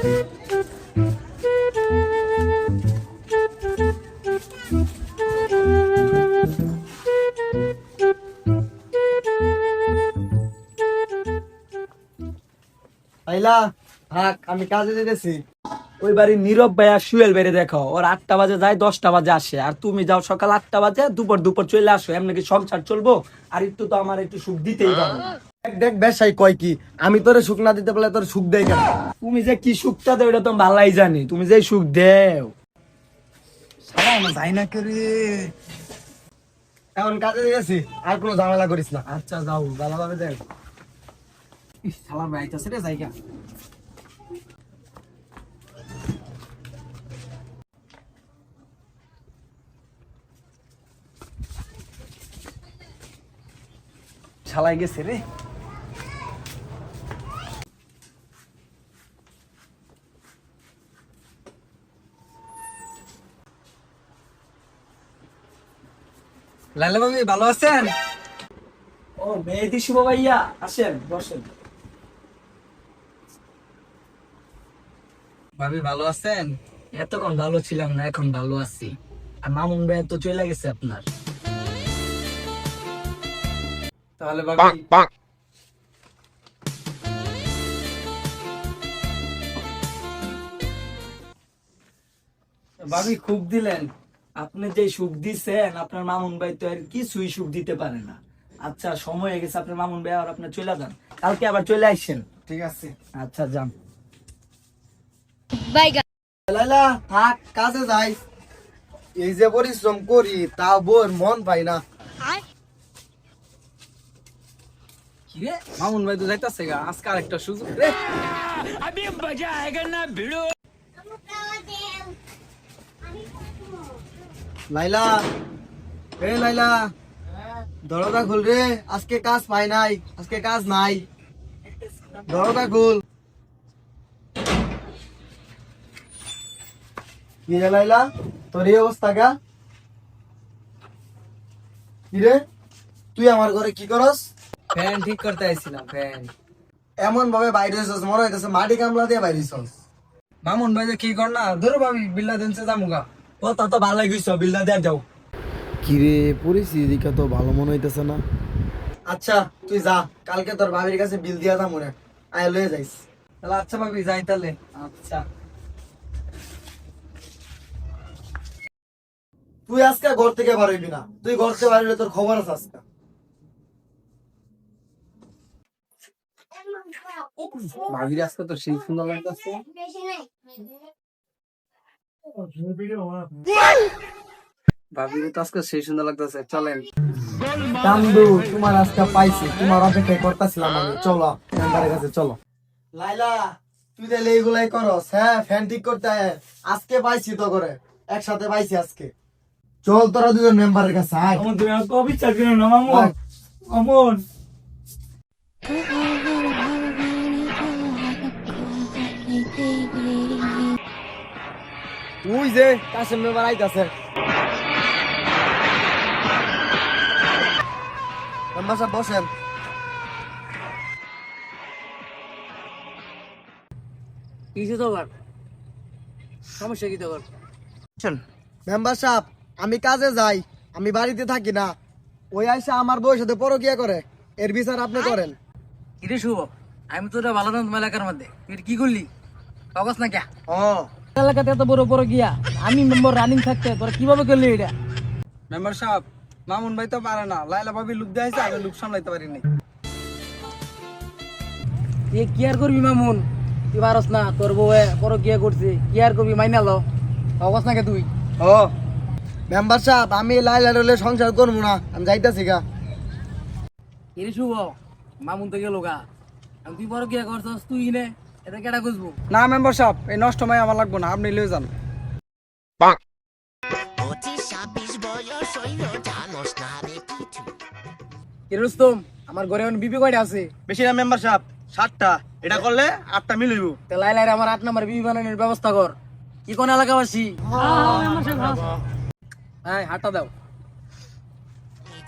আইলা, থাক, আমি কাজে যেতেছি। ওই বাড়ি নীরব ভাইয়া সুয়েল বেড়ে দেখো, ওর আটটা বাজে যায়, দশটা বাজে আসে। আর তুমি যাও সকাল আটটা বাজে, দুপুর দুপুর চলে আসো এমনি কি সংসার চলবো, আর একটু তো আমার একটু সুখ দিতেই পারো। দেখ দেখ বেশাই কয় কি? আমি তোরে সুখ না দিতে পারলে তোর সুখ দেয় কেন? তুমি যে কি সুখটা দেও এটা তো ভালাই জানি। তুমি যে সুখ দেও। যাই না করে? এখন কাজে গেছি আর কোনো ঝামেলা করিস না। আচ্ছা যাও ভালোভাবে দেখ। শালা ভাই আইতাছে রে জায়গা শালাই গেছে রে। লালা ভাবি ভালো আছেন? ও মেহেদি শুভ ভাইয়া আসেন বসেন। ভাবি ভালো আছেন? এতক্ষণ ভালো ছিলাম না এখন ভালো আছি। আর মামুন ভাই তো চলে গেছে আপনার। তাহলে ভাবি ভাবি খুব দিলেন। আপনি যে সুখ দিছেন আপনার মামুন ভাই তো আর কিছুই সুখ দিতে পারে না। আচ্ছা সময় হয়ে গেছে আপনার মামুন ভাই আর আপনার চলে যান। কালকে আবার চলে আসছেন ঠিক আছে। আচ্ছা যান। লাইলা থাক কাজে যাই। এই যে পরিশ্রম করি তা বোর মন পাই না। মামুন ভাই তো যাইতাছে গা আজকে আরেকটা সুযোগ। রে। লাইলা এ লাইলা দরজা খুল রে আজকে কাজ পাই নাই আজকে কাজ নাই। দরজা খুল। কি রে লাইলা তোর এই অবস্থা গা? কি রে তুই আমার ঘরে কি করস? ফ্যান ঠিক করতে আইছিলাম ফ্যান। এমন ভাবে বাইরে হইছস মনে হইতেছে মাটি কামলা দিয়ে বাইরে হইছস মামুন ভাই যে কি কর না ধরো ভাবি বিল্লা দিনছে যামুগা ও তা তো ভালো গেছো বিলটা দেয়া যাও কিরে পরিস্থিতি দেখে তো ভালো মনে হইতেছে না। আচ্ছা তুই যা কালকে তোর ভাবির কাছে বিল দিয়া যা মনে আয় লয়ে যাইস। তাহলে আচ্ছা ভাবি যাই তাহলে। আচ্ছা। তুই আজকে ঘর থেকে বার হইবি না। তুই ঘর থেকে বার হইলে তোর খবর আছে আজকে। ভাবির আজকে তো সেই সুন্দর লাগতেছে। ভাবির তো আজকে সেই সুন্দর লাগতেছে চলেন। কান্দু তোমার আজকে পাইছি তোমার অপেক্ষা করতেছিলাম আমি। চলো মেম্বারের কাছে চলো। লাইলা তুই তাহলে এইগুলাই করস হ্যাঁ ফ্যান ঠিক করতে আজকে পাইছি তো করে একসাথে পাইছি আজকে। চল তোরা দুজন মেম্বারের কাছে আয়। আমার তুমি আমাকে অবিচার করো না মামুন। আয়। মামুন তুই যে কাশেম মেম্বার আইতাছে। মেম্বার সাহেব বসেন। কিছু তো কর সমস্যা কি তো কর মেম্বার সাহেব আমি কাজে যাই আমি বাড়িতে থাকি না। ওই আইসা আমার বউয়ের সাথে পরকিয়া করে এর বিচার আপনি করেন। কিরে শুভ? আমি তো ভালো না তোমার এলাকার মধ্যে। তুই কি করলি? কাগজ না কে ও এলাকাতে এত বড় বড় গিয়া আমি মেম্বার রানিং থাকতে তোরা কীভাবে করলি এটা? মেম্বার সাহেব মামুন ভাই তো পারে না। লাইলা ভাবি লুক দেখাইছে আমি লুক সামলাইতে পারিনি। তুই কি আর করবি মামুন? তুই পারস না তোর বড় গিয়া করছে। কি আর করবি মাইনা লো। অবস নাকি তুই? ও মেম্বার সাহেব আমি লাইলা রলে সংসার করব না আমি যাইতাছি গা। কিরে শুভ মামুন তো গেল গা। তুই বড় গিয়া করছস তুই নে। এটা কেটা খুঁজবো? না মেম্বার সাহেব এই নষ্ট মাই আমার লাগবে না আপনি লয়ে যান। রুস্তম আমার ঘরে এখন বিপি কয়টা আছে? বেশি না মেম্বার সাহেব সাতটা। এটা করলে আটটা মিলিব তে লাই লাই আমার আট নম্বর বিপি বানানোর ব্যবস্থা কর। কি কোন এলাকাবাসী? হ্যাঁ হাতটা দাও।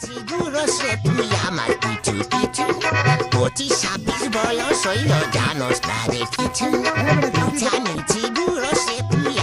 আছি গুরসে তুই আমার কিছু কিছু পঁচিশ ছাব্বিশ বয়স হইল জানোস না রে কিছু জানিছি গুরসে তুই